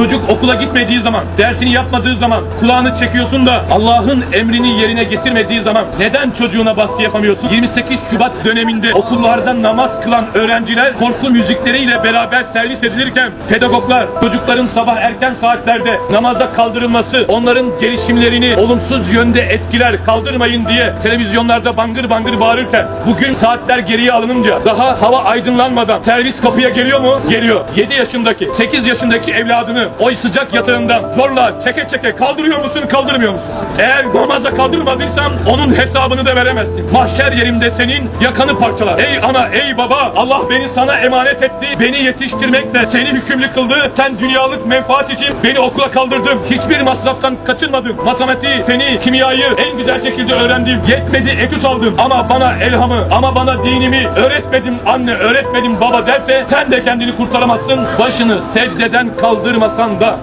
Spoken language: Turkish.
Çocuk okula gitmediği zaman, dersini yapmadığı zaman, kulağını çekiyorsun da Allah'ın emrini yerine getirmediği zaman neden çocuğuna baskı yapamıyorsun? 28 Şubat döneminde okullarda namaz kılan öğrenciler korku müzikleriyle beraber servis edilirken pedagoglar çocukların sabah erken saatlerde namaza kaldırılması onların gelişimlerini olumsuz yönde etkiler kaldırmayın diye televizyonlarda bangır bangır bağırırken bugün saatler geriye alınınca daha hava aydınlanmadan servis kapıya geliyor mu? Geliyor. 7 yaşındaki 8 yaşındaki evladını o sıcak yatağından zorla çeke çeke kaldırıyor musun kaldırmıyor musun? Eğer namazda kaldırmadıysan onun hesabını da veremezsin. Mahşer yerimde senin yakanı parçalar. Ey ana ey baba Allah beni sana emanet etti. Beni yetiştirmekle seni hükümlü kıldı. Sen dünyalık menfaat için beni okula kaldırdın. Hiçbir masraftan kaçınmadım. Matematiği, feni, kimyayı en güzel şekilde öğrendim. Yetmedi etüt aldım. Ama bana elhamı, ama bana dinimi öğretmedim anne, öğretmedim baba derse sen de kendini kurtaramazsın. Başını secdeden kaldırmasan da.